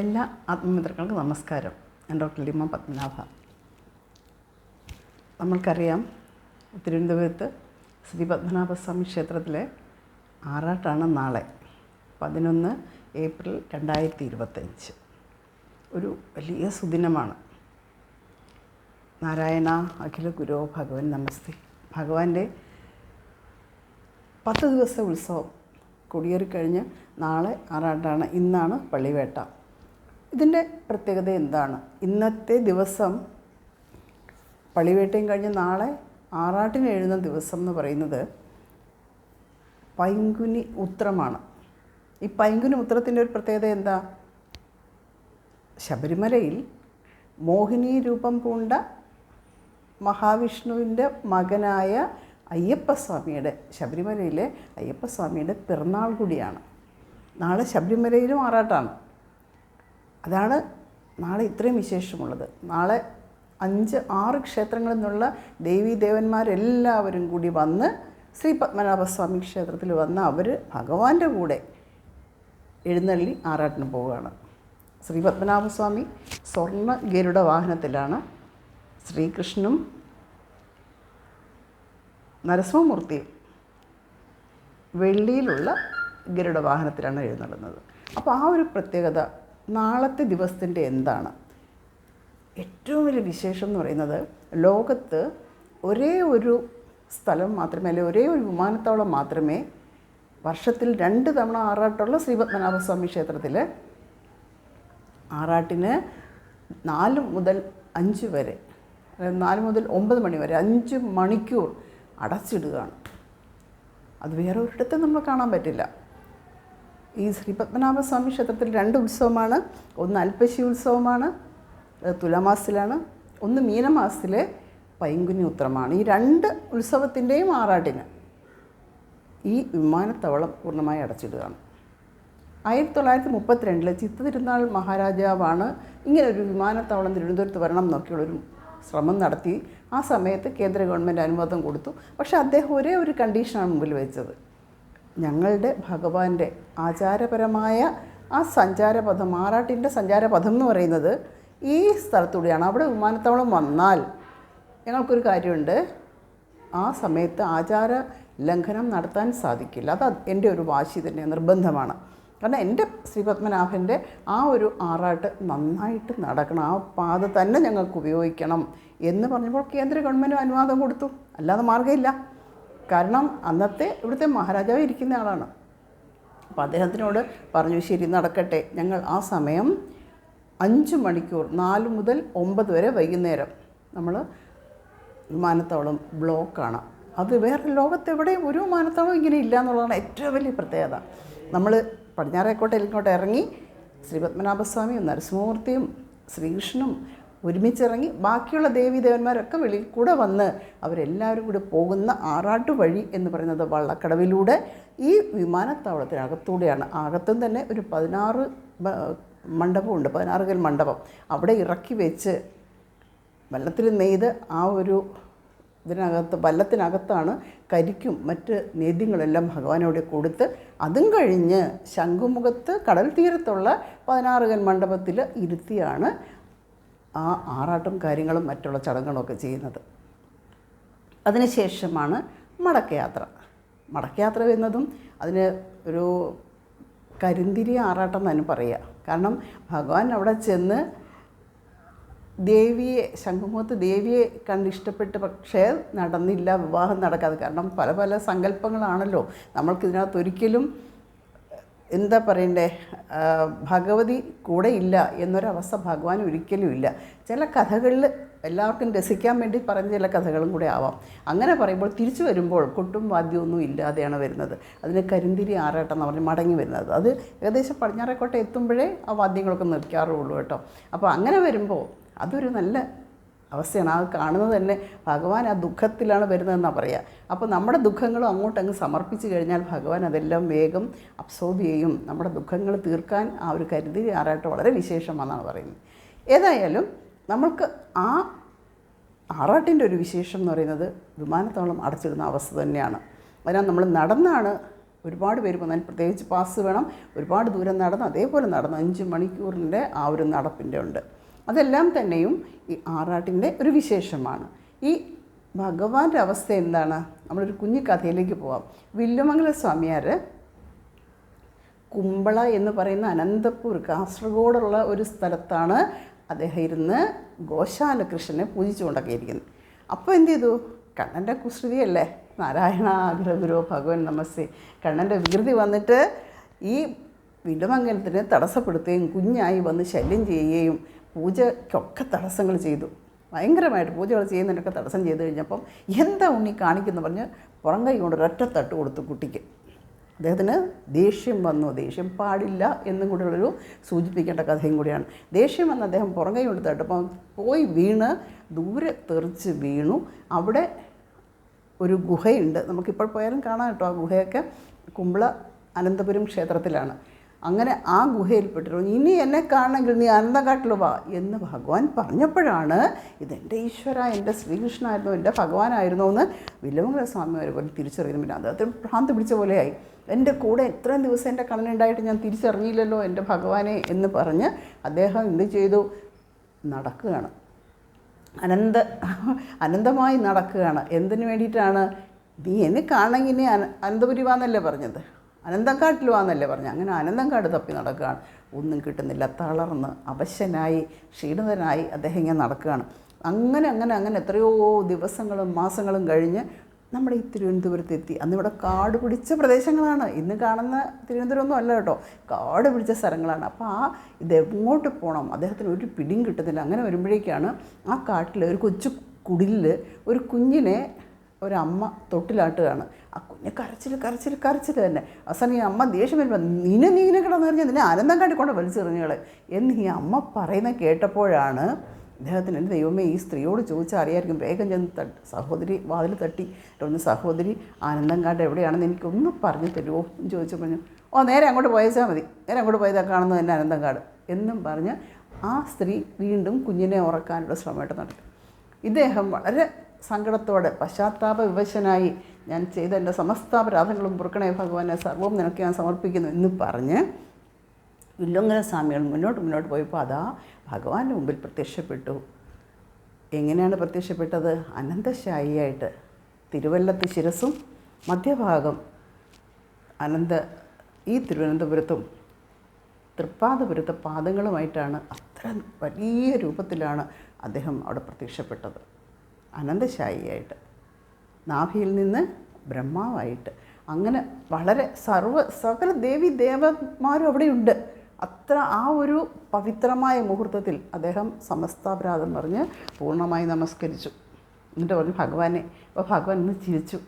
എല്ലാ ആത്മമിത്രങ്ങൾക്കും നമസ്കാരം. ഞാൻ ഡോക്ടർ ലിമ പത്മനാഭ. നമ്മൾക്കറിയാം തിരുവനന്തപുരത്ത് ശ്രീ പത്മനാഭസ്വാമി ക്ഷേത്രത്തിലെ ആറാട്ടാണ് നാളെ പതിനൊന്ന് ഏപ്രിൽ രണ്ടായിരത്തി ഇരുപത്തഞ്ച് ഒരു വലിയ സുദിനമാണ്. നാരായണ അഖില ഗുരു ഭഗവൻ നമസ്തി. ഭഗവാന്റെ പത്ത് ദിവസത്തെ ഉത്സവം കൊടിയേറിക്കഴിഞ്ഞ് നാളെ ആറാട്ടാണ് ഇന്നാണ് പള്ളിവേട്ട. ഇതിന്റെ പ്രത്യേകത എന്താണ്? ഇന്നത്തെ ദിവസം പള്ളിവേട്ടയും കഴിഞ്ഞ് നാളെ ആറാട്ടിന് എഴുതുന്ന ദിവസം എന്ന് പറയുന്നത് പൈങ്കുനി ഉത്രമാണ്. ഈ പൈങ്കുനി ഉത്രത്തിന്റെ ഒരു പ്രത്യേകത എന്താ? ശബരിമലയിൽ മോഹിനി രൂപം പൂണ്ട മഹാവിഷ്ണുവിന്റെ മകനായ അയ്യപ്പസ്വാമിയുടെ ശബരിമലയിലെ അയ്യപ്പസ്വാമിയുടെ പിറന്നാൾ കൂടിയാണ്. നാളെ ശബരിമലയിലും ആറാട്ടാണ്. അതാണ് നാളെ ഇത്രയും വിശേഷമുള്ളത്. നാളെ അഞ്ച് ആറ് ക്ഷേത്രങ്ങളിൽ നിന്നുള്ള ദേവീദേവന്മാരെല്ലാവരും കൂടി വന്ന് ശ്രീ പത്മനാഭസ്വാമി ക്ഷേത്രത്തിൽ വന്ന് അവർ ഭഗവാന്റെ കൂടെ എഴുന്നള്ളി ആറാട്ടിന് പോവുകയാണ്. ശ്രീ പത്മനാഭസ്വാമി സ്വർണ ഗരുഡ വാഹനത്തിലാണ് ശ്രീകൃഷ്ണനും നരസിംഹമൂർത്തിയും വെള്ളിയിലുള്ള ഗരുഡ വാഹനത്തിലാണ് എഴുന്നള്ളുന്നത്. അപ്പോൾ ആ ഒരു പ്രത്യേകത നാളത്തെ ദിവസത്തിന്റെ എന്താണ്? ഏറ്റവും വലിയ വിശേഷം എന്ന് പറയുന്നത് ലോകത്ത് ഒരേ ഒരു സ്ഥലം മാത്രമേ അല്ലെങ്കിൽ ഒരേ ഒരു വിമാനത്താവളം മാത്രമേ വർഷത്തിൽ രണ്ട് തവണ ആറാട്ടുള്ള ശ്രീപത്മനാഭസ്വാമി ക്ഷേത്രത്തിൽ ആറാട്ടിന് നാല് മുതൽ അഞ്ച് വരെ നാല് മുതൽ ഒമ്പത് മണി വരെ അഞ്ച് മണിക്കൂർ അടച്ചിടുകയാണ്. അത് വേറെ ഒരിടത്തും നമ്മൾ കാണാൻ പറ്റില്ല. ഈ ശ്രീ പത്മനാഭസ്വാമി ക്ഷേത്രത്തിൽ രണ്ട് ഉത്സവമാണ്. ഒന്ന് അൽപ്പശി ഉത്സവമാണ് തുലാമാസത്തിലാണ്. ഒന്ന് മീനമാസത്തിലെ പൈങ്കുനി ഉത്രമാണ് ഈ രണ്ട് ഉത്സവത്തിന്റെയും ആറാട്ടിന് ഈ വിമാനത്താവളം പൂർണമായി അടച്ചിടുകയാണ്. ആയിരത്തി തൊള്ളായിരത്തി മുപ്പത്തിരണ്ടിലെ ചിത്ത തിരുനാൾ മഹാരാജാവാണ് ഇങ്ങനെ ഒരു വിമാനത്താവളം തിരുവനന്തപുരത്ത് വരണം എന്നൊക്കെയുള്ളൊരു ശ്രമം നടത്തി. ആ സമയത്ത് കേന്ദ്ര ഗവൺമെന്റ് അനുവാദം കൊടുത്തു. പക്ഷേ അദ്ദേഹം ഒരേ ഒരു കണ്ടീഷനാണ് മുമ്പിൽ വെച്ചത്. ഞങ്ങളുടെ ഭഗവാന്റെ ആചാരപരമായ ആ സഞ്ചാരപഥം ആറാട്ടിന്റെ സഞ്ചാരപഥം എന്ന് പറയുന്നത് ഈ സ്ഥലത്തൂടെയാണ്. അവിടെ വിമാനത്താവളം വന്നാൽ ഞങ്ങൾക്കൊരു കാര്യമുണ്ട്. ആ സമയത്ത് ആചാര ലംഘനം നടത്താൻ സാധിക്കില്ല. അത് എന്റെ ഒരു വാശി തന്നെ നിർബന്ധമാണ്. കാരണം എന്റെ ശ്രീപത്മനാഭന്റെ ആ ഒരു ആറാട്ട് നന്നായിട്ട് നടക്കണം. ആ പാത തന്നെ ഞങ്ങൾക്ക് ഉപയോഗിക്കണം എന്ന് പറഞ്ഞപ്പോൾ കേന്ദ്ര ഗവൺമെന്റ് അനുവാദം കൊടുത്തു. അല്ലാതെ മാർഗമില്ല. കാരണം അന്നത്തെ ഇവിടുത്തെ മഹാരാജാവ് ഇരിക്കുന്ന ആളാണ്. അപ്പോൾ അദ്ദേഹത്തിനോട് പറഞ്ഞു ശരി നടക്കട്ടെ. ഞങ്ങൾ ആ സമയം അഞ്ച് മണിക്കൂർ നാല് മുതൽ ഒമ്പത് വരെ വൈകുന്നേരം നമ്മൾ വിമാനത്താവളം ബ്ലോക്കാണ് അത് വേറെ ലോകത്തെവിടെയും ഒരു വിമാനത്താവളം ഇങ്ങനെ ഇല്ല എന്നുള്ളതാണ് ഏറ്റവും വലിയ പ്രത്യേകത. നമ്മൾ പടിഞ്ഞാറേക്കോട്ടെ ഇങ്ങോട്ട് ഇറങ്ങി ശ്രീ പത്മനാഭസ്വാമിയും നരസിംഹമൂർത്തിയും ശ്രീകൃഷ്ണനും ഒരുമിച്ചിറങ്ങി ബാക്കിയുള്ള ദേവി ദേവന്മാരൊക്കെ വെളിയിൽ കൂടെ വന്ന് അവരെല്ലാവരും കൂടെ പോകുന്ന ആറാട്ട് വഴി എന്ന് പറയുന്നത് വള്ളക്കടവിലൂടെ ഈ വിമാനത്താവളത്തിനകത്തൂടെയാണ്. അകത്തും തന്നെ ഒരു പതിനാറ് മണ്ഡപമുണ്ട് പതിനാറുകൽ മണ്ഡപം. അവിടെ ഇറക്കി വെച്ച് വെള്ളത്തിൽ നെയ്ത് ആ ഒരു ഇതിനകത്ത് വല്ലത്തിനകത്താണ് കരിക്കും മറ്റ് നേദ്യങ്ങളെല്ലാം ഭഗവാനോട് കൊടുത്ത് അതും കഴിഞ്ഞ് ശംഖുമുഖത്ത് കടൽ തീരത്തുള്ള പതിനാറുകൻ മണ്ഡപത്തിൽ ഇരുത്തിയാണ് ആ ആറാട്ടും കാര്യങ്ങളും മറ്റുള്ള ചടങ്ങുകളൊക്കെ ചെയ്യുന്നത്. അതിനുശേഷമാണ് മടക്കയാത്ര. മടക്കയാത്ര എന്നതും അതിന് ഒരു കരിന്തിരി ആറാട്ടം എന്ന് പറയുക. കാരണം ഭഗവാൻ അവിടെ ചെന്ന് ദേവിയെ ശംഖുമുഖത്ത് ദേവിയെ കണ്ട് ഇഷ്ടപ്പെട്ട് പക്ഷേ നടന്നില്ല വിവാഹം നടക്കാതെ. കാരണം പല പല സങ്കല്പങ്ങളാണല്ലോ. നമ്മൾക്കിതിനകത്ത് ഒരിക്കലും എന്താ പറയണ്ടേ? ഭഗവതി കൂടെ ഇല്ല എന്നൊരവസ്ഥ ഭഗവാൻ ഒരിക്കലും ഇല്ല. ചില കഥകളിൽ എല്ലാവർക്കും രസിക്കാൻ വേണ്ടി പറഞ്ഞ ചില കഥകളും കൂടെ ആവാം. അങ്ങനെ പറയുമ്പോൾ തിരിച്ചു വരുമ്പോൾ കൊട്ടും വാദ്യമൊന്നും ഇല്ലാതെയാണ് വരുന്നത്. അതിന് കരിന്തിരി ആറാട്ടം എന്ന് പറഞ്ഞ് മടങ്ങി വരുന്നത്. അത് ഏകദേശം പടിഞ്ഞാറേക്കോട്ടെ എത്തുമ്പോഴേ ആ വാദ്യങ്ങളൊക്കെ നിൽക്കാറുള്ളൂ കേട്ടോ. അപ്പോൾ അങ്ങനെ വരുമ്പോൾ അതൊരു നല്ല അവസ്ഥയാണ്. ആ കാണുന്നത് തന്നെ ഭഗവാൻ ആ ദുഃഖത്തിലാണ് വരുന്നതെന്നാണ് പറയുക അപ്പോൾ നമ്മുടെ ദുഃഖങ്ങളും അങ്ങോട്ടങ്ങ് സമർപ്പിച്ച് കഴിഞ്ഞാൽ ഭഗവാൻ അതെല്ലാം വേഗം അബ്സോർബ് ചെയ്യും. നമ്മുടെ ദുഃഖങ്ങൾ തീർക്കാൻ ആ ഒരു കരുതി ആറാട്ട് വളരെ വിശേഷമാണെന്നാണ് പറയുന്നത്. ഏതായാലും നമ്മൾക്ക് ആ ആറാട്ടിന്റെ ഒരു വിശേഷം എന്ന് പറയുന്നത് വിമാനത്താവളം അടച്ചിടുന്ന അവസ്ഥ തന്നെയാണ്. അതിനാൽ നമ്മൾ നടന്നാണ് ഒരുപാട് പേര് വന്നാൽ പ്രത്യേകിച്ച് പാസ് വേണം. ഒരുപാട് ദൂരം നടന്ന് അതേപോലെ നടന്ന് അഞ്ച് മണിക്കൂറിന്റെ ആ ഒരു നടപ്പിന്റെ ഉണ്ട്. അതെല്ലാം തന്നെയും ഈ ആറാട്ടിന്റെ ഒരു വിശേഷമാണ്. ഈ ഭഗവാന്റെ അവസ്ഥ എന്താണ്? നമ്മളൊരു കുഞ്ഞു കഥയിലേക്ക് പോവാം. വില്ലുമംഗല സ്വാമിയാർ കുമ്പള എന്ന് പറയുന്ന അനന്തപൂർ കാസർഗോഡുള്ള ഒരു സ്ഥലത്താണ് അദ്ദേഹം ഇരുന്ന് ഗോശാല കൃഷ്ണനെ പൂജിച്ചുകൊണ്ടൊക്കെ ഇരിക്കുന്നത് അപ്പോൾ എന്ത് ചെയ്തു? കണ്ണന്റെ കുസൃതിയല്ലേ? നാരായണ ആഗ്രഹഗുരു ഭഗവൻ നമസ്തേ. കണ്ണന്റെ വികൃതി വന്നിട്ട് ഈ വില്ലുമംഗലത്തിനെ തടസ്സപ്പെടുത്തുകയും കുഞ്ഞായി വന്ന് ശല്യം ചെയ്യുകയും പൂജയ്ക്കൊക്കെ തടസ്സങ്ങൾ ചെയ്തു. ഭയങ്കരമായിട്ട് പൂജകൾ ചെയ്യുന്നതിനൊക്കെ തടസ്സം ചെയ്ത് കഴിഞ്ഞപ്പം എന്താ ഉണ്ണി കാണിക്കുന്നു പറഞ്ഞ് പുറം കൈ കൊണ്ട് ഒരൊറ്റത്തട്ട് കൊടുത്തു കുട്ടിക്ക്. അദ്ദേഹത്തിന് ദേഷ്യം വന്നു. ദേഷ്യം പാടില്ല എന്നും കൂടെയുള്ളൊരു സൂചിപ്പിക്കേണ്ട കഥയും കൂടിയാണ്. ദേഷ്യം വന്ന് അദ്ദേഹം പുറകെ കൊണ്ട് തട്ടപ്പം പോയി വീണ് ദൂരെ തെറിച്ച് വീണു. അവിടെ ഒരു ഗുഹയുണ്ട്. നമുക്കിപ്പോൾ പോയാലും കാണാം കേട്ടോ. ആ ഗുഹയൊക്കെ കുമ്പള അനന്തപുരം ക്ഷേത്രത്തിലാണ്. അങ്ങനെ ആ ഗുഹയിൽപ്പെട്ടിരുന്നു. ഇനി എന്നെ കാണണമെങ്കിൽ നീ അനന്തകാട്ടിൽ വാ എന്ന് ഭഗവാൻ പറഞ്ഞപ്പോഴാണ് ഇതെന്റെ ഈശ്വര എന്റെ ശ്രീകൃഷ്ണനായിരുന്നു എന്റെ ഭഗവാനായിരുന്നു എന്ന് വില്ലമംഗല സ്വാമി പോലും തിരിച്ചറിയുന്നു. പിന്നെ അദ്ദേഹത്തിന് ഭ്രാന്ത് പിടിച്ച പോലെയായി. എന്റെ കൂടെ എത്രയും ദിവസം എന്റെ കണ്ണനുണ്ടായിട്ട് ഞാൻ തിരിച്ചറിഞ്ഞില്ലല്ലോ എന്റെ ഭഗവാനെ എന്ന് പറഞ്ഞ് അദ്ദേഹം എന്ത് ചെയ്തു? നടക്കുകയാണ്. അനന്ത അനന്തമായി നടക്കുകയാണ്. എന്തിനു വേണ്ടിയിട്ടാണ്? നീ എന്നെ കാണണമെങ്കിൽ ഇനി അന അനന്തപുരി വാന്നല്ലേ പറഞ്ഞത്? അനന്തങ്കാട്ടിൽ വാന്നല്ലേ പറഞ്ഞു. അങ്ങനെ അനന്തങ്കാട് തപ്പി നടക്കുകയാണ്. ഒന്നും കിട്ടുന്നില്ല. തളർന്ന് അവശനായി ക്ഷീണിതനായി അദ്ദേഹം ഇങ്ങനെ നടക്കുകയാണ്. അങ്ങനെ അങ്ങനെ അങ്ങനെ എത്രയോ ദിവസങ്ങളും മാസങ്ങളും കഴിഞ്ഞ് നമ്മുടെ ഈ തിരുവനന്തപുരത്ത് എത്തി. അന്ന് ഇവിടെ കാട് പിടിച്ച പ്രദേശങ്ങളാണ്. ഇന്ന് കാണുന്ന തിരുവനന്തപുരമൊന്നും അല്ല കേട്ടോ. കാട് പിടിച്ച സ്ഥലങ്ങളാണ്. അപ്പോൾ ആ ഇത് എങ്ങോട്ട് പോകണം അദ്ദേഹത്തിന് ഒരു പിടിയും കിട്ടുന്നില്ല. അങ്ങനെ വരുമ്പോഴേക്കാണ് ആ കാട്ടിൽ ഒരു കൊച്ചു കുടിലിൽ ഒരു കുഞ്ഞിനെ ഒരമ്മ തൊട്ടിലാട്ടുകയാണ്. ആ കുഞ്ഞ് കരച്ചിൽ കരച്ചിൽ കരച്ചിൽ തന്നെ. അവസാനം ഈ അമ്മ ദേഷ്യം വരുമ്പോൾ നിന്നെ നീ ഇങ്ങനെ കിടന്നു പറഞ്ഞാൽ നിന്നെ ആനന്ദം കാട്ടിക്കൊണ്ട് വലിച്ചെറിഞ്ഞുകളെ എന്ന് ഈ അമ്മ പറയുന്ന കേട്ടപ്പോഴാണ് അദ്ദേഹത്തിന് എന്റെ ദൈവമേ ഈ സ്ത്രീയോട് ചോദിച്ചാൽ അറിയായിരിക്കും. വേഗം ചെന്ന് തട്ടി സഹോദരി വാതിൽ തട്ടി. ഒന്ന് സഹോദരി ആനന്ദം കാട്ട് എവിടെയാണെന്ന് എനിക്കൊന്ന് പറഞ്ഞു തരുമോ? എന്ന് ചോദിച്ചു പറഞ്ഞു. ഓ നേരെ അങ്ങോട്ട് പോയച്ചാൽ മതി. നേരെ അങ്ങോട്ട് പോയതാ കാണുന്നത് തന്നെ ആനന്ദം കാട്. എന്നും പറഞ്ഞ് ആ സ്ത്രീ വീണ്ടും കുഞ്ഞിനെ ഉറക്കാനുള്ള ശ്രമമായിട്ട് നടത്തി. ഇദ്ദേഹം വളരെ സങ്കടത്തോടെ പശ്ചാത്താപ വിവശനായി ഞാൻ ചെയ്ത എന്റെ സമസ്ത അപരാധങ്ങളും പൊറുക്കണേ ഭഗവാനെ സർവവും നിനക്ക് ഞാൻ സമർപ്പിക്കുന്നു എന്ന് പറഞ്ഞ് വില്ലുങ്കര സ്വാമികൾ മുന്നോട്ട് മുന്നോട്ട് പോയപ്പോൾ അതാ ഭഗവാന്റെ മുമ്പിൽ പ്രത്യക്ഷപ്പെട്ടു. എങ്ങനെയാണ് പ്രത്യക്ഷപ്പെട്ടത്? അനന്തശായിയായിട്ട് തിരുവല്ലത്ത് ശിരസും മധ്യഭാഗം അനന്ത ഈ തിരുവനന്തപുരത്തും തൃപ്പാദപുരത്തെ പാദങ്ങളുമായിട്ടാണ് അത്ര വലിയ രൂപത്തിലാണ് അദ്ദേഹം അവിടെ പ്രത്യക്ഷപ്പെട്ടത്. അനന്തശായിയായിട്ട് നാഭിയിൽ നിന്ന് ബ്രഹ്മാവായിട്ട്. അങ്ങനെ വളരെ സർവ സകല ദേവി ദേവന്മാരും അവിടെയുണ്ട്. അത്ര ആ ഒരു പവിത്രമായ മുഹൂർത്തത്തിൽ അദ്ദേഹം സമസ്താപരാധം പറഞ്ഞ് പൂർണമായി നമസ്കരിച്ചു. എന്നിട്ട് പറഞ്ഞു ഭഗവാനെ അപ്പോൾ ഭഗവാൻ ഒന്ന് ചിരിച്ചു.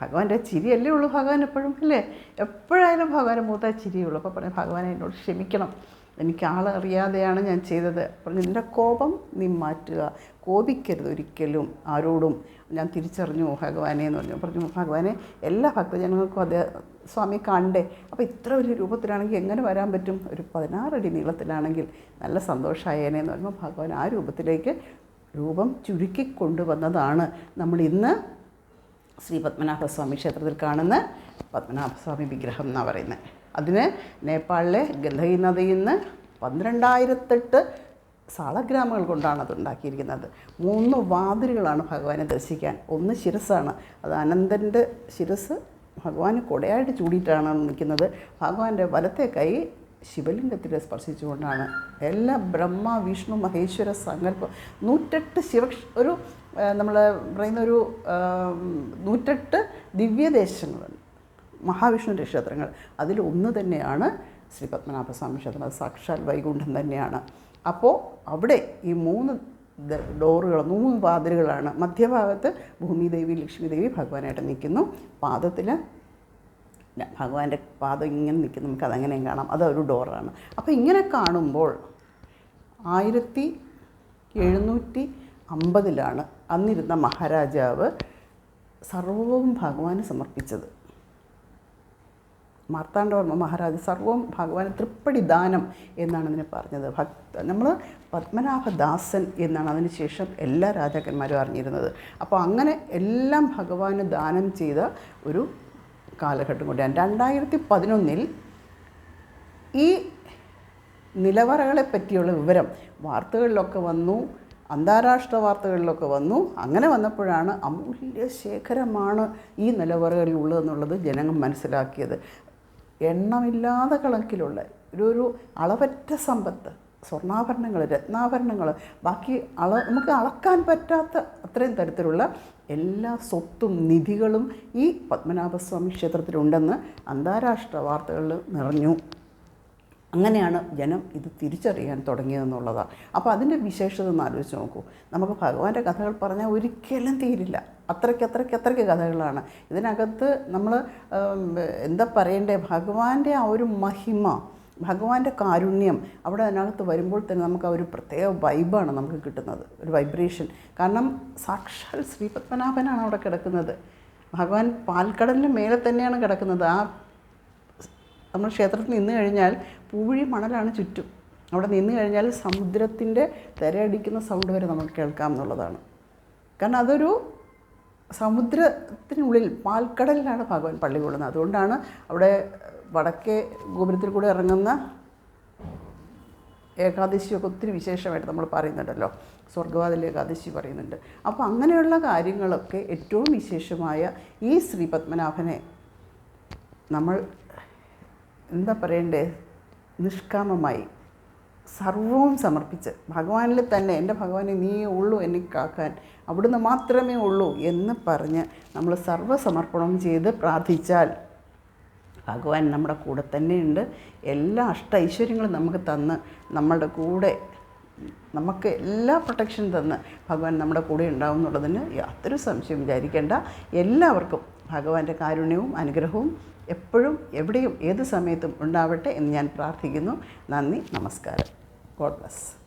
ഭഗവാന്റെ ചിരിയല്ലേ ഉള്ളൂ ഭഗവാൻ എപ്പോഴും അല്ലേ? എപ്പോഴായാലും ഭഗവാൻ മൂത്ത ചിരിയുള്ളൂ അപ്പോൾ പറഞ്ഞു ഭഗവാനെ എന്നോട് ക്ഷമിക്കണം. എനിക്ക് ആളറിയാതെയാണ് ഞാൻ ചെയ്തത്. പറഞ്ഞു നിന്റെ കോപം നീ മാറ്റുക. കോപിക്കരുത് ഒരിക്കലും ആരോടും. ഞാൻ തിരിച്ചറിഞ്ഞു ഭഗവാനെ എന്ന് പറഞ്ഞു. പറഞ്ഞു ഭഗവാനെ എല്ലാ ഭക്തജനങ്ങൾക്കും അതേ സ്വാമി കണ്ടേ. അപ്പോൾ ഇത്ര വലിയ രൂപത്തിലാണെങ്കിൽ എങ്ങനെ വരാൻ പറ്റും? ഒരു പതിനാറടി നീളത്തിലാണെങ്കിൽ നല്ല സന്തോഷമായേനെ എന്ന് പറയുമ്പോൾ ഭഗവാൻ ആ രൂപത്തിലേക്ക് രൂപം ചുരുക്കി കൊണ്ടുവന്നതാണ് നമ്മൾ ഇന്ന് ശ്രീ പത്മനാഭസ്വാമി ക്ഷേത്രത്തിൽ കാണുന്ന പത്മനാഭസ്വാമി വിഗ്രഹം എന്നാണ് പറയുന്നത് അതിന് നേപ്പാളിലെ ഗന്ധകി നദിയിൽ നിന്ന് പന്ത്രണ്ടായിരത്തെട്ട് സാളഗ്രാമങ്ങൾ കൊണ്ടാണ് അത് ഉണ്ടാക്കിയിരിക്കുന്നത്. മൂന്ന് വാതിലുകളാണ് ഭഗവാനെ ദർശിക്കാൻ. ഒന്ന് ശിരസ്സാണ്. അത് അനന്തന്റെ ശിരസ് ഭഗവാന് കൊടയായിട്ട് ചൂടിയിട്ടാണ് നിൽക്കുന്നത്. ഭഗവാന്റെ വലത്തെ കൈ ശിവലിംഗത്തിൽ സ്പർശിച്ചുകൊണ്ടാണ്. എല്ലാ ബ്രഹ്മ വിഷ്ണു മഹേശ്വര സങ്കല്പം നൂറ്റെട്ട് ശിവ ഒരു നമ്മൾ പറയുന്ന ഒരു നൂറ്റെട്ട് ദിവ്യദേശങ്ങളുണ്ട്. മഹാവിഷ്ണുവിന്റെ ക്ഷേത്രങ്ങൾ അതിൽ ഒന്ന് തന്നെയാണ് ശ്രീ പത്മനാഭസ്വാമി ക്ഷേത്രം. അത് സാക്ഷാൽ വൈകുണ്ഠം തന്നെയാണ്. അപ്പോൾ അവിടെ ഈ മൂന്ന് ഡോറുകൾ മൂന്ന് വാതിലുകളാണ് മധ്യഭാഗത്ത് ഭൂമിദേവി ലക്ഷ്മിദേവി ഭഗവാനായിട്ട് നിൽക്കുന്നു. പാദത്തിൽ ഭഗവാന്റെ പാദം ഇങ്ങനെ നിൽക്കുന്നു. നമുക്ക് അതങ്ങനെയും കാണാം. അതൊരു ഡോറാണ്. അപ്പോൾ ഇങ്ങനെ കാണുമ്പോൾ ആയിരത്തി എഴുന്നൂറ്റി അമ്പതിലാണ് അന്നിരുന്ന മഹാരാജാവ് സർവവും ഭഗവാന് സമർപ്പിച്ചത്. മാർത്താണ്ഡവർമ്മ മഹാരാജ് സർവവും ഭഗവാൻ തൃപ്പടി ദാനം എന്നാണ് അതിനെ പറഞ്ഞത്. ഭക്ത നമ്മൾ പത്മനാഭദാസൻ എന്നാണ് അതിന് ശേഷം എല്ലാ രാജാക്കന്മാരും അറിഞ്ഞിരുന്നത്. അപ്പോൾ അങ്ങനെ എല്ലാം ഭഗവാന് ദാനം ചെയ്ത ഒരു കാലഘട്ടം കൂടിയാണ്. രണ്ടായിരത്തി പതിനൊന്നിൽ ഈ നിലവറകളെ പറ്റിയുള്ള വിവരം വാർത്തകളിലൊക്കെ വന്നു അന്താരാഷ്ട്ര വാർത്തകളിലൊക്കെ വന്നു. അങ്ങനെ വന്നപ്പോഴാണ് അമൂല്യ ശേഖരമാണ് ഈ നിലവറകളിൽ ഉള്ളതെന്നുള്ളത് ജനങ്ങൾ മനസ്സിലാക്കിയത്. എണ്ണമില്ലാതെ കണക്കിലുള്ള ഒരു ഒരു അളവറ്റ സമ്പത്ത് സ്വർണാഭരണങ്ങൾ രത്നാഭരണങ്ങൾ ബാക്കി അള നമുക്ക് അളക്കാൻ പറ്റാത്ത അത്രയും തരത്തിലുള്ള എല്ലാ സ്വത്തും നിധികളും ഈ പത്മനാഭസ്വാമി ക്ഷേത്രത്തിലുണ്ടെന്ന് അന്താരാഷ്ട്ര വാർത്തകളിൽ നിറഞ്ഞു. അങ്ങനെയാണ് ജനം ഇത് തിരിച്ചറിയാൻ തുടങ്ങിയതെന്നുള്ളതാണ്. അപ്പോൾ അതിന്റെ വിശേഷത ഒന്ന് ആലോചിച്ച് നോക്കൂ. നമുക്ക് ഭഗവാന്റെ കഥകൾ പറഞ്ഞാൽ ഒരിക്കലും തീരില്ല. അത്രയ്ക്ക് അത്രയ്ക്ക് അത്രയ്ക്ക് കഥകളാണ്. ഇതിനകത്ത് നമ്മൾ എന്താ പറയണ്ടേ? ഭഗവാന്റെ ആ ഒരു മഹിമ ഭഗവാന്റെ കാരുണ്യം അവിടെ അതിനകത്ത് വരുമ്പോൾ തന്നെ നമുക്ക് ആ ഒരു പ്രത്യേക വൈബാണ് നമുക്ക് കിട്ടുന്നത്. ഒരു വൈബ്രേഷൻ കാരണം സാക്ഷാൽ ശ്രീപത്മനാഭനാണ് അവിടെ കിടക്കുന്നത്. ഭഗവാൻ പാൽക്കടലിന് മേലെ തന്നെയാണ് കിടക്കുന്നത്. ആ നമ്മൾ ക്ഷേത്രത്തിൽ നിന്ന് കഴിഞ്ഞാൽ പൂഴി മണലാണ് ചുറ്റും. അവിടെ നിന്ന് കഴിഞ്ഞാൽ സമുദ്രത്തിന്റെ തിരയടിക്കുന്ന സൗണ്ട് വരെ നമുക്ക് കേൾക്കാം എന്നുള്ളതാണ്. കാരണം അതൊരു സമുദ്രത്തിനുള്ളിൽ പാൽക്കടലിലാണ് ഭഗവാൻ പള്ളി കൊള്ളുന്നത് അതുകൊണ്ടാണ് അവിടെ വടക്കേ ഗോപുരത്തിൽ കൂടെ ഇറങ്ങുന്ന ഏകാദശിയൊക്കെ ഒത്തിരി വിശേഷമായിട്ട് നമ്മൾ പറയുന്നുണ്ടല്ലോ. സ്വർഗവാതിൽ ഏകാദശി പറയുന്നുണ്ട്. അപ്പോൾ അങ്ങനെയുള്ള കാര്യങ്ങളൊക്കെ ഏറ്റവും വിശേഷമായ ഈ ശ്രീ പത്മനാഭനെ നമ്മൾ എന്താ പറയണ്ടേ നിഷ്കാമമായി സർവവും സമർപ്പിച്ച് ഭഗവാനിൽ തന്നെ എന്റെ ഭഗവാനെ നീയേ ഉള്ളൂ എന്നെ കാക്കാൻ അവിടുന്ന് മാത്രമേ ഉള്ളൂ എന്ന് പറഞ്ഞ് നമ്മൾ സർവസമർപ്പണം ചെയ്ത് പ്രാർത്ഥിച്ചാൽ ഭഗവാൻ നമ്മുടെ കൂടെ തന്നെയുണ്ട്. എല്ലാ അഷ്ട ഐശ്വര്യങ്ങളും നമുക്ക് തന്ന് നമ്മളുടെ കൂടെ നമുക്ക് എല്ലാ പ്രൊട്ടക്ഷൻ തന്ന് ഭഗവാൻ നമ്മുടെ കൂടെ ഉണ്ടാവും എന്നുള്ളതിന് യാതൊരു സംശയം വിചാരിക്കേണ്ട. എല്ലാവർക്കും ഭഗവാന്റെ കാരുണ്യവും അനുഗ്രഹവും എപ്പോഴും എവിടെയും ഏത് സമയത്തും ഉണ്ടാവട്ടെ എന്ന് ഞാൻ പ്രാർത്ഥിക്കുന്നു. നന്ദി നമസ്കാരം. God bless.